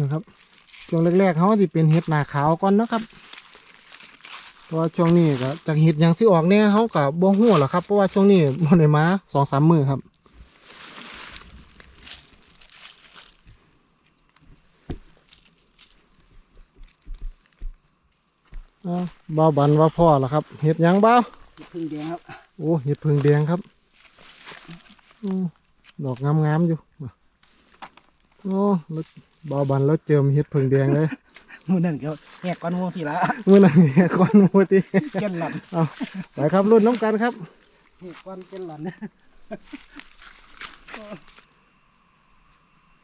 นะครับช่วงแรกๆเขาจะเป็นเห็ดหนาขาวก่อนนะครับเพราะว่าช่วงนี้ก็จากเห็ดหยังสิออกเนี่ยเขากับบ่หัวหรอกครับเพราะว่าช่วงนี้บ่ได้มาสองสามมือครับอ้าวบ่าวบันว่าพ่อละครับ เห็ดหยังบ้าวพึ่งแดงครับโอ้เห็ดเพิงแดงครับอมดอกงามๆอยู่โอ้แล้ว บ่าวบันแล้วเจิมเห็ดเพิงแดงเลยมือนั่นก็แหกก้อนวงสิละเมื่อนั้นเนี่ยก้อนหมูติเจนหลันเอาไปครับรุ่นน้ำกันครับแหกก้อนเจนหลัน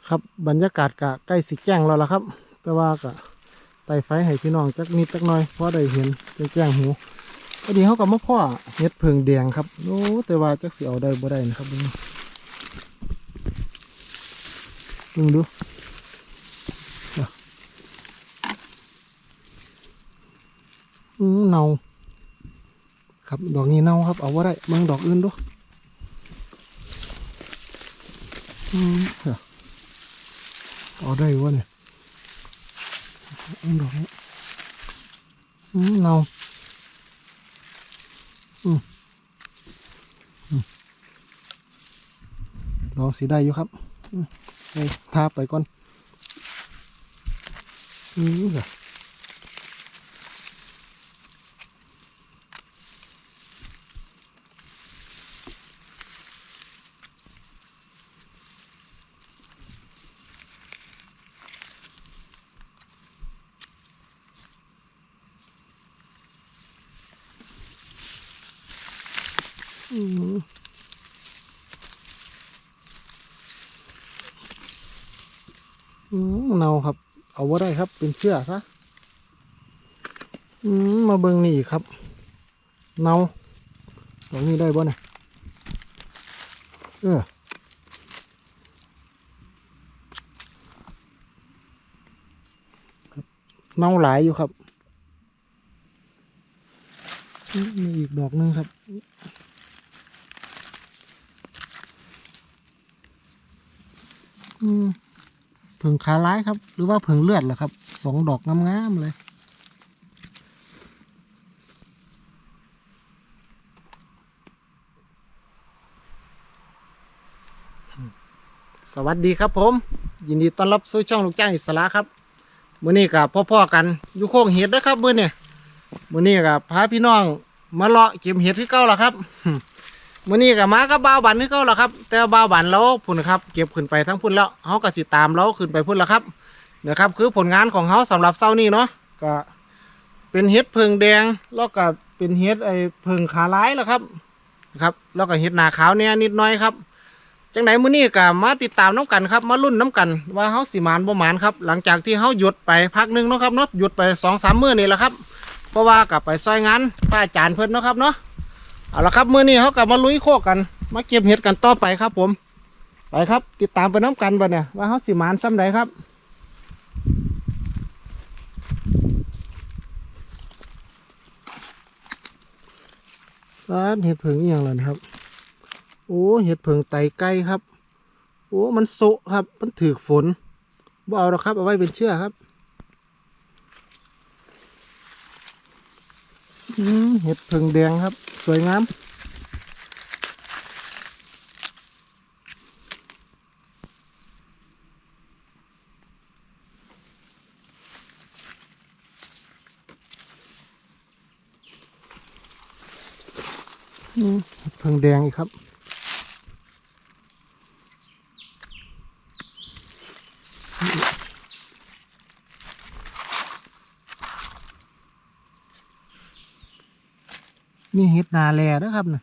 ครับบรรยากาศกะใกล้สิแจ้งแล้วล่ะครับ แต่ว่ากะไต่ไฟให้พี่น้องจักนิดจักหน่อยเพราะได้เห็นแจ้งๆหูพอดีเขากับมาพ่อเห็ดเพิงแดงครับโอ้แต่ว่าจักสิเอาได้บ่ได้นะครับเบิ่งเบิ่งดูอะ อืมเนาครับดอกนี้เน่าครับ เอาว่าได้เบิ่งดอกอื่นดูอืมเดี๋ยเอาได้วะเนี่ยดอกนี้อืมเนาอืมลองสีได้อยู่ครับไปทาไปก่อนอืมเหรอ เนาครับ เอาว่าได้ครับ เป็นเชือกซะมมาเบิ่งนี่อีกครับ เนาตรงนี้ได้บ่เนี่ยเออเนาหลายอยู่ครับ มีอีกดอกหนึงครับ อืม เผิงขาร้ายครับ หรือว่าเผิงเลือดเหรอครับสองดอกงามๆเลย สวัสดีครับผม ยินดีต้อนรับสู่ช่องลูกจ้างอิสระครับมื้อนี้กับพ่อๆกันอยู่โค้งเห็ดนะครับมื้อนี้มื้อนี้กับพาพี่น้องมาเลาะเก็บเห็ดที่เก้าแล้วครับ มื้อนี้กับมากับบ่าวบันที่เก้าแล้วครับ แต่บ่าวบันเราพุ่นครับเก็บขึ้นไปทั้งพุ่นแล้วเฮาก็สิตามเราขึ้นไปพุ่นแล้วครับนะครับ คือผลงานของเฮาสำหรับเช้านี้เนาะก็เป็นเห็ดเพิงแดงแล้วก็เป็นเห็ดไอเพิงขาร้ายแล้วครับนะครับ แล้วก็เห็ดหนาขาวเนี่ยนิดหน้อยครับจังไหนมื้อนี้ก็มาติดตามน้ำกันครับ มาลุ้นน้ำกัน ว่าเฮาสิมานบ่หมานครับ หลังจากที่เฮาหยุดไปพักหนึงเนาะครับเนาะหยุดไปสองสามมื้อนี่แหละครับ เพราะว่ากลับไปซอยงานป้าจารย์เพิ่นเนาะครับเนาะ เอาละครับมื้อนี้เฮากลับมาลุยโคกกัน มาเก็บเห็ดกันต่อไปครับ ผม ไปครับ ติดตามไปน้ำกันบ่เนี่ยว่าเฮาสิมานซ้ำใดครับร้านเห็ดเผิงอย่างไรนะครับ โอ้เห็ดเผิงไตไก่ครับ โอ้มันโซะครับ มันถือฝนบ่เอาหรอกครับเอาไว้เป็นเชื่อครับอืม เห็ดพึ่งแดงครับ สวยงามเห็ดพึ่งแดงอีกครับ ดนาแลนะครับนะ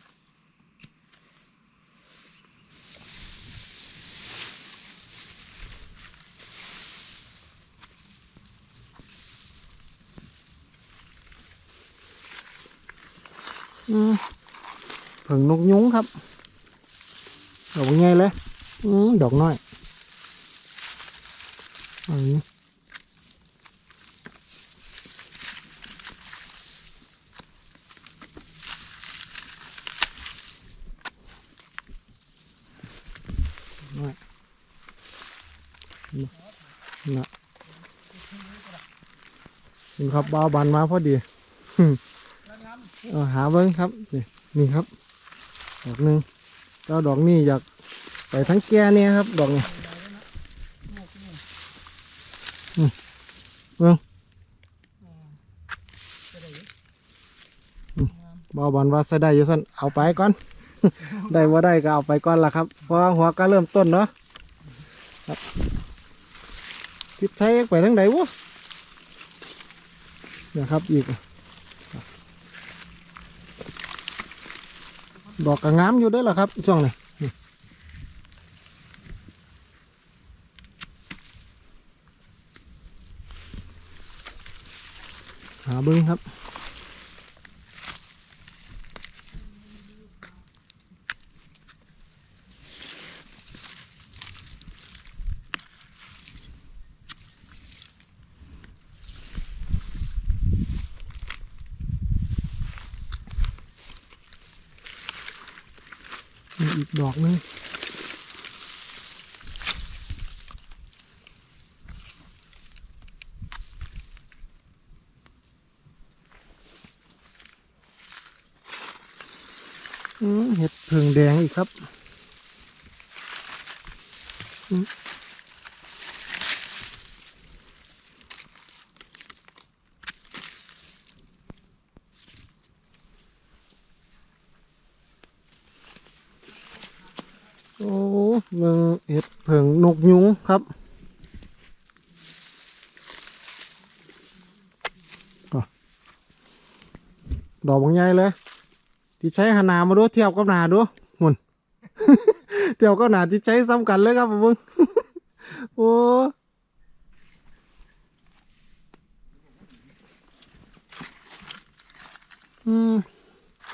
อืมเผิงนกยุ้งครับ ดอกใหญ่เลยอืมดอกน้อยอันนี้น้อยนะนะ นี่ครับบ้าบันมาพอดีหาเบิ้งครับ นี่ครับ ดอกหนึ่งเจ้าดอกนี้อยากไปทั้งแก่เนี่ยครับ ดอกนี้เบิ้งอืมบ้าบันว่าใส่ได้อยู่สั้นเอาไปก่อน ได้ว่าได้ก็เอาไปก่อนละครับ เพราะหัวก็เริ่มต้นเนาะครับทิศใช้ไปทั้งใดวะ นะครับอีก ดอกกระงามอยู่ได้วยล่ะครับ ช่วงนี้นี่หาเบิ้งครับ ดอกนึงเห็ดเพิงแดงอีกครับอืมโอ้เมืองเห็ดเพิงน กยุงครับดอกบางใหญ่เลย ที่ใช้หานามาดูเทียบกับหนาดูหุ่นเทียบกับหนาที่ใช้ซ้ำกันเลยครับมึงโอ้อืม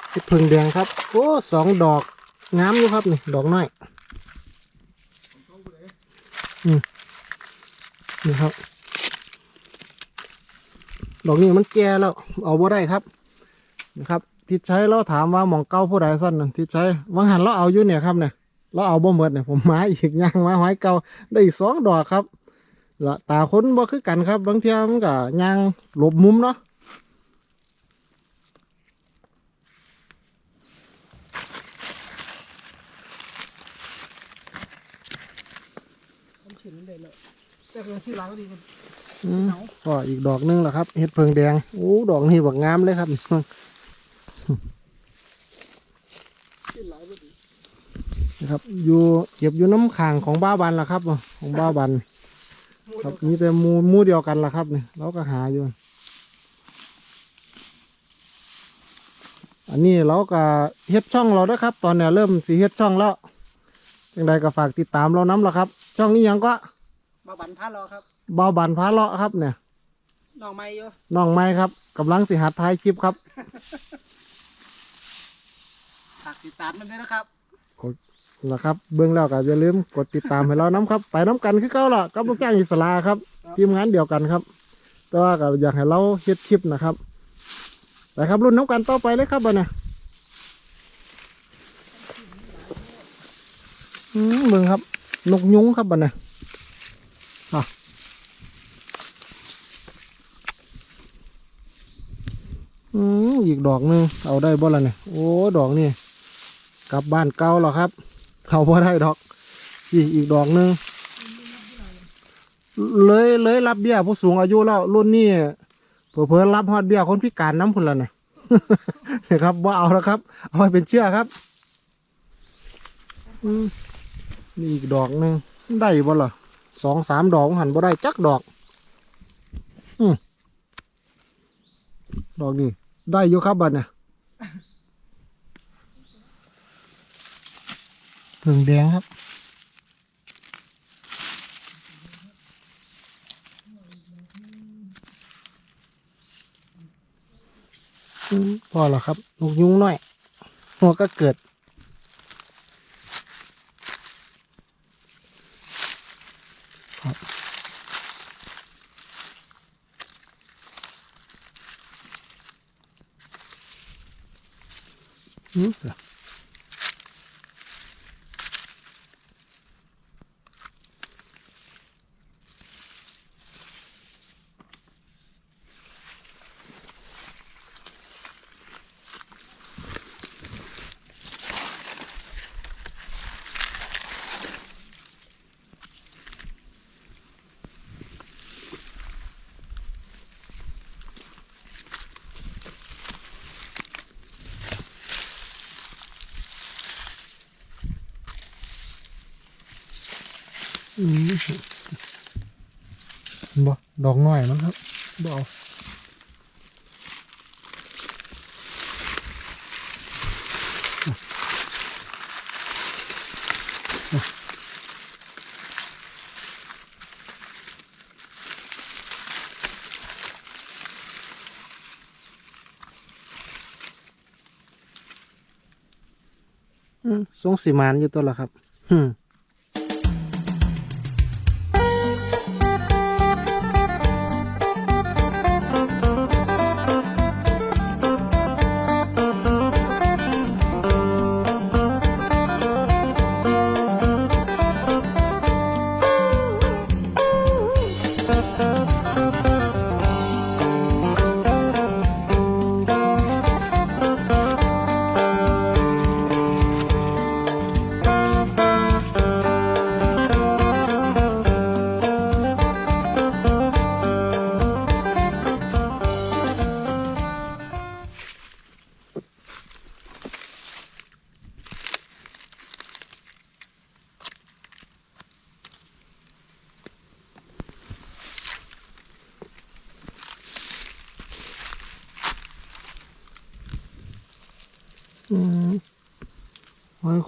เห็ดเพิงแดงครับ โอ้สองดอกงามอยู่ครับนี่ ดอกน้อย นี่ครับ ดอกนี้มันแก่แล้ว เอาบ่ได้ครับ นะครับทิศใช้เราถามว่าหมองเก้าผู้ใดสั้นน่ะทิศใช้วังหันเราเอาอยู่เนี่ยครับเนี่ยเราเอาบ่หมดเนี่ยผมมาอีกย่างมาหอยเก่าได้อีกสองดอกครับละตาคนบ่คือกันครับ บางเทีมันก็ย่างหลบมุมเนาะ ผมชื่อนั้นได้เลยแต่เป็นชื่อร้านก็ดีมันอืมก็อีกดอกหนึงแหละครับเห็ดเพิงแดงโอ้ดอกนี้บักงามเลยครับชื่อร้านก็ดีนะครับอยู่เก็บอยู่น้ำขางของบ้าบันล่ะครับ ของบ้าบัน ครับมีแต่หมูหมูเดียวกันล่ะครับเนี่ยเราก็หาอยู่ อันนี้เราก็เฮ็ดช่องเราด้วยครับ ตอนเนี้ยเริ่มสีเฮ็ดช่องแล้ว ยังไงก็ฝากติดตามเราน้ำละครับ ช่องนี้ยังก็มาบันพาเราครับเบาบันพาเลาะครับเนี่ยน้องไม้เยอะน้องไม้ครับกำลังสิหัดท้ายคลิปครับ ฝากติดตามมันด้วยนะครับ นะครับ เบื้องแล้วก็อย่าลืมกดติดตามให้เราน้ำครับ ไปน้ำกันคือเก่าล่ะกับลูกจ้างอิสลาครับ ทีมงานเดียวกันครับ แต่ว่าก็อยากให้เราเฮ็ดคลิปนะครับไปครับรุ่นน้ำกันต่อไปเลยครับบัดเนี่ยอืม เบิ่งครับ นกยุงครับบัดเนี่ยอะอืมอีกดอกหนึงเอาได้บ่ละเนี่ยโอ้ดอกนี่กลับบ้านเก่าแล้วครับเอาบ่ได้ดอกอีกอีกดอกหนึงเลยเลยรับเบี้ยผู้สูงอายุแล้วรุ่นนี้เพิ่นรับฮอดเบี้ยคนพิการน้ำพุ่นละเนี่ยนะครับว่าเอาแล้วครับ เอาไปเป็นเชื่อครับ อืม นี่อีกดอกหนึ่งได้บ่ล่ะสองสามดอกหันบ่ได้จักดอก อืมดอกนี่ได้อยู่ครับบัดเนี่ยเพิ่งแดงครับอืมพอแล้วครับนกยุงน่อย หัวก็เกิด อื อืมบ่ดอกน้อยมันครับบ่เอาอืมทรงสีมานอยู่ตัวละครับ อืม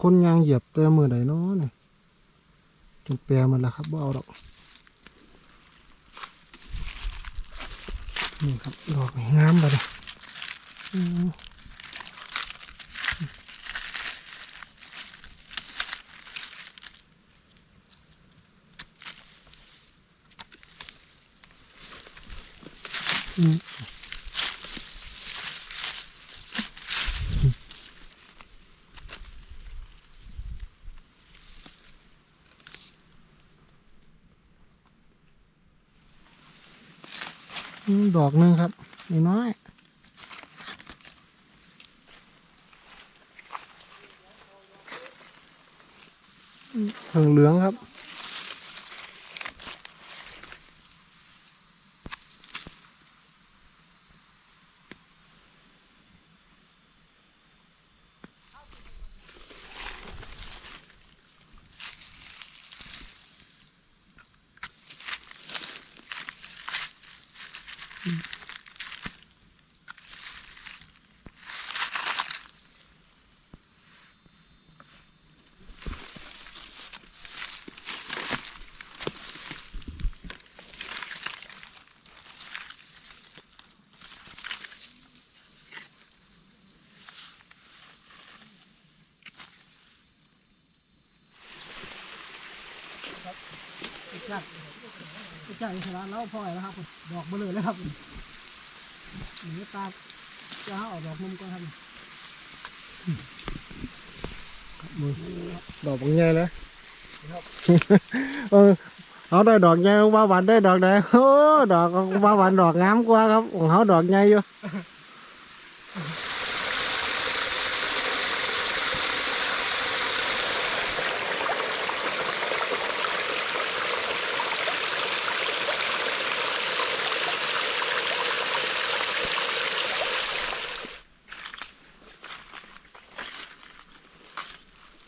คนยางเหยียบแต่มือใดเนาะเนี่ยจนแปรมันแล้วครับบ่เอาดอกนี่ครับดอกงามไปเลยอืม ดอกหนึ่งครับน้อยๆอืมเพิ่งเหลืองครับ ชนะแล้วพ่อยแล้วครับดอกเบลอเลยครับนี่ตาจะเอาออกดอกมุมก็ทำมือดอกบางแง่เลยเออเขาได้ดอกใหญ่บ้าหวานได้ดอกไหนโอ้ดอกบ้าหวานดอกงามกว่าครับของเขาดอกใหญ่อยู่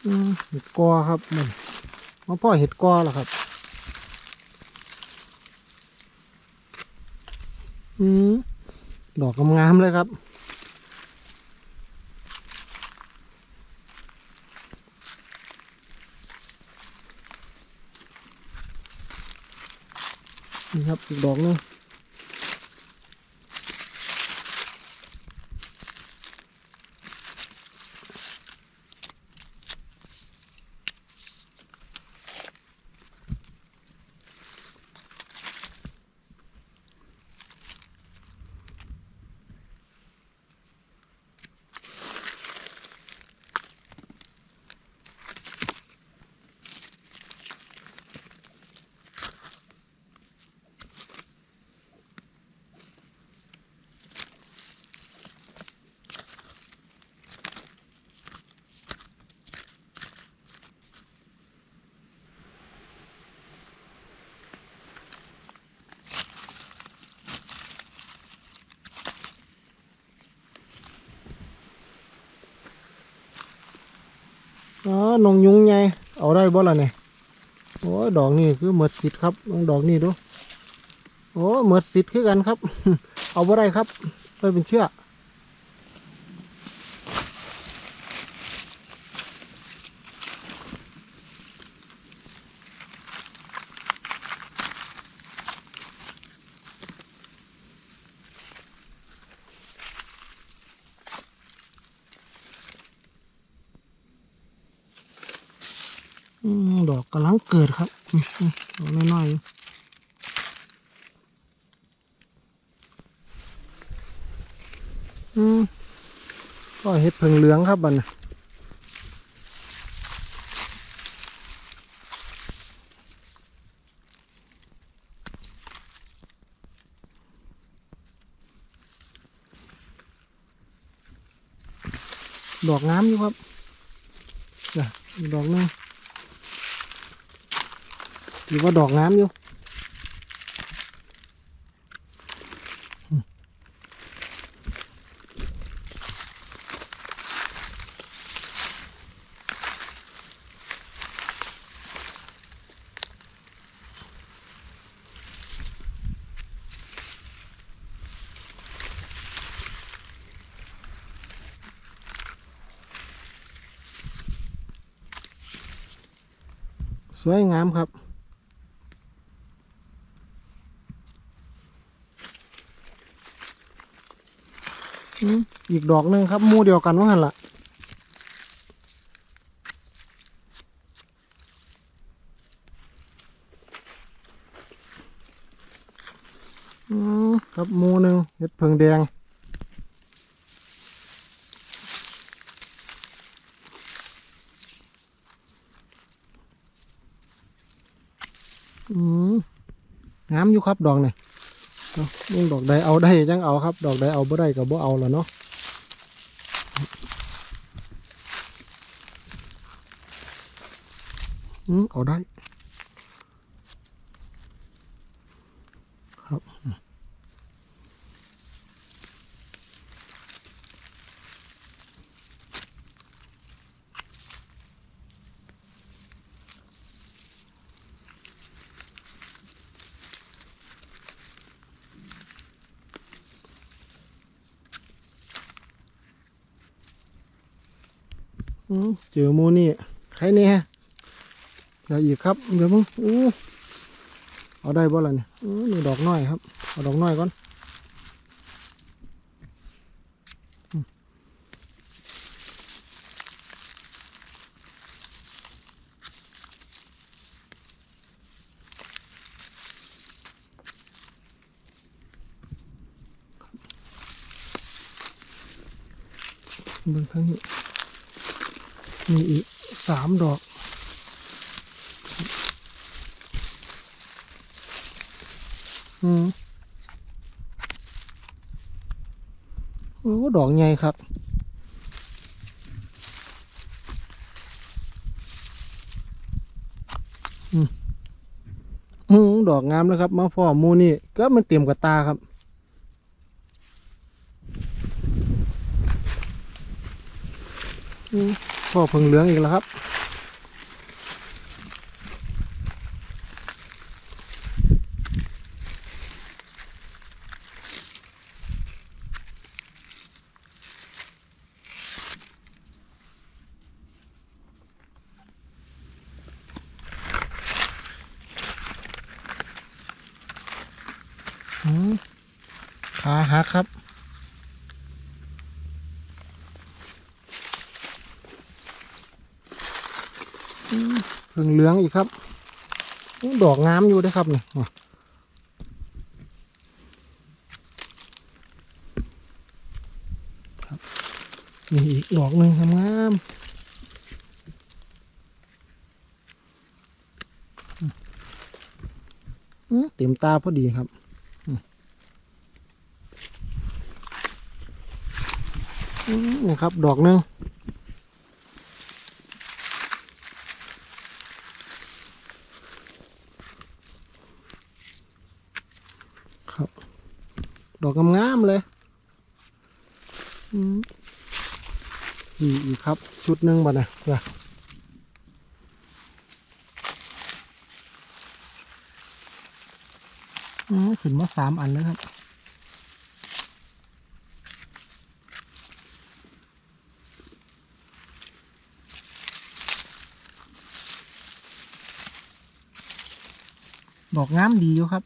อืมเห็ดก อครับมันมาพ่อเห็ดกอแล้วครับ อืมดอกงามๆเลยครับ นี่ครับดอกนึง อ๋อ นงยุงไงเอาได้บ่ล่ะเนี่ยโอ้ดอกนี่คือเหมือดสิทธิ์ครับลองดอกนี่ดูโอ้เหมือดสิทธิ์คือกันครับ เอาบ่ได้ครับเลยเป็นเชื่อก ดอกกำลังเกิดครับดอกน้อยๆก็เห็ดเพิงเหลืองครับบันดอกงามอยู่ครับนะดอกนึง ถือว่าดอกงามอยู่สวยงามครับ อีกดอกหนึ่งครับมูเดียวกันว่าหันละครับมูหนึ่งเห็ดเพิงแดงอืมงามอยู่ครับดอกนี่เนาะยิ่งดอกใดเอาได้จังเอาครับ ดอกใดเอาบ่ได้ก็บ่เอาแล้วเนาะอืม เอาได้ ครับอืมเจอหมูนี่ใครเนี่ย เดี๋ยวอีกครับ เดี๋ยวมึงอู้เอาได้บ่ล่ะเนี่ยอู้นี่ดอกน้อยครับ เอาดอกน้อยก่อนมเบิ่งทางนี้มีอีกสามดอก อืมโอ้ดอกใหญ่ครับอืมอืมดอกงามแล้วครับมาพ่อมูนี่ก็มันเต็มกับตาครับอืมพ่อเพิ่งเหลืองอีกแล้วครับ ขาหักครับเพิ่งเหลืองอีกครับ ดอกงามอยู่ด้วยครับนี่ครับมีอีกดอกหนึ่งงามเต็มตาพอดีครับ ครับ ดอกหนึ่งครับ ดอกงามๆเลยอืออีกครับ ชุดหนึ่งบ่นะนะขึ้นมาสามอันแล้วครับ ดอกงามดีอยู่ครับ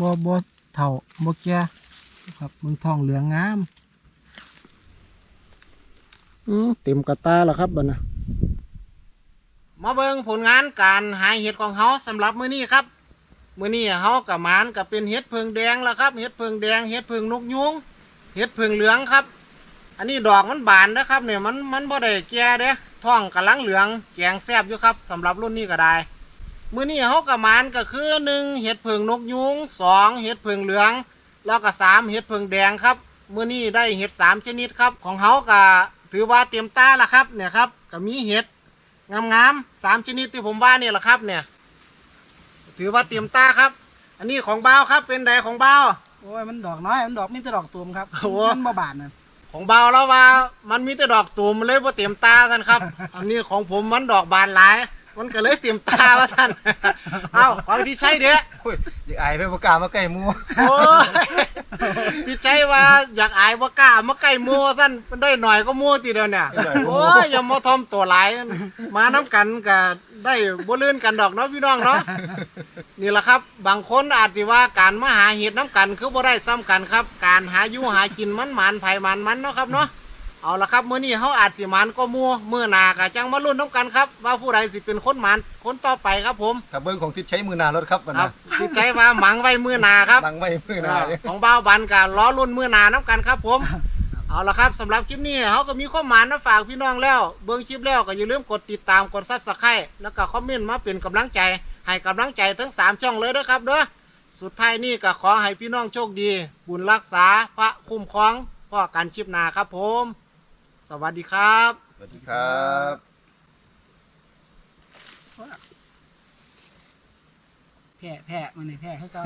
บ่บ่เท่าบ่แก่ครับมึงทองเหลืองงามอืมเต็มกระตาแล้วครับบัดนะมาเบิ่งผลงานการหาเห็ดของเฮาสำหรับมื้อนี้ครับ มื้อนี้เฮากับหมานกับเป็นเห็ดเพิงแดงแล้วครับเห็ดเพิงแดงเห็ดเพิงนกยุงเห็ดเพิงเหลืองครับ อันนี้ดอกมันบานนะครับเนี่ยมันมันบ่ได้แก่เด้ท้องกำลังเหลืองแกงแซ่บอยู่ครับสำหรับรุ่นนี้ก็ได้ มื้อนี้เฮากับหมานก็คือหนึ่งเห็ดเพิงนกยุงสองเห็ดเพิงเหลือง แล้วก็สามเห็ดเพิงแดงครับมื้อนี้ได้เห็ดสามชนิดครับของเฮาก็ถือว่าเตรียมตาละครับเนี่ยครับก็มีเห็ดงามๆสามชนิดที่ผมว่านี่แหละครับเนี่ย ถือว่าเตรียมตาครับ อันนี้ของบ้าวครับเป็นใดของบ้าว โอ้ยมันดอกน้อยมันดอกมีแต่ดอกตูมครับโอ้มันบ่บานนะของบ้าวแล้วว่ามันมีแต่ดอกตูมเลยว่าเตรียมตาท่านครับ อันนี้ของผมมันดอกบานหลาย มันก็เลยเตรียมตาว่าท่านเอ้าของที่ใช่เด้อุ้ยอยากอายไปประกล้ามาใกล้หมูโอ้ยที่ใช่ว่าอยากอายว่ากล้ามาใกล้หมัวท่านมันได้หน่อยก็หมัวทีเดียวเนี่ยโอ้ยอย่ามาทอมตัวหลายมาน้ำกันก็ได้บ่ลื่นกันดอกเนาะพี่น้องเนาะนี่แหละครับ บางคนอาจสิว่าการมาหาเห็ดน้ำกันคือบ่ได้ซ้ำกันครับ การหาอยู่หากินมันหมานไผหมานมันเนาะครับเนาะ เอาละครับมื้อนี้เฮาอาจสิหมานก็มัวมื้อหน้าก็จังมาลุ้นน้ำกันครับ ว่าผู้ใดสิเป็นคนหมานคนต่อไปครับผมถ้าเบิ้งของทิศใช้มือนารถครับวันครันะบที่ใจว่าหมังไว้มื้อหน้าครับลังไม่มือนาเลย ของบ้าวบันกับล้อรุ่นมือหนาน้ำกันครับผม เอาละครับสำหรับคลิปนี้เขาก็มีข้อหมานมาฝากพี่น้องแล้ว เบิ้งคลิปแล้วก็อย่าลืมกดติดตามกดซับสไครต์แล้วก็คอมเมนต์มาเป็นกำลังใจ ให้กำลังใจทั้ง 3 ช่องเลยนะครับเด้อสุดท้ายนี่ก็ขอให้พี่น้องโชคดี บุญรักษาพระคุ้มครองพ่อกันคลิปหนาครับผม สวัสดีครับ สวัสดีครับแพะแพะมันนี่แพะให้เจ้า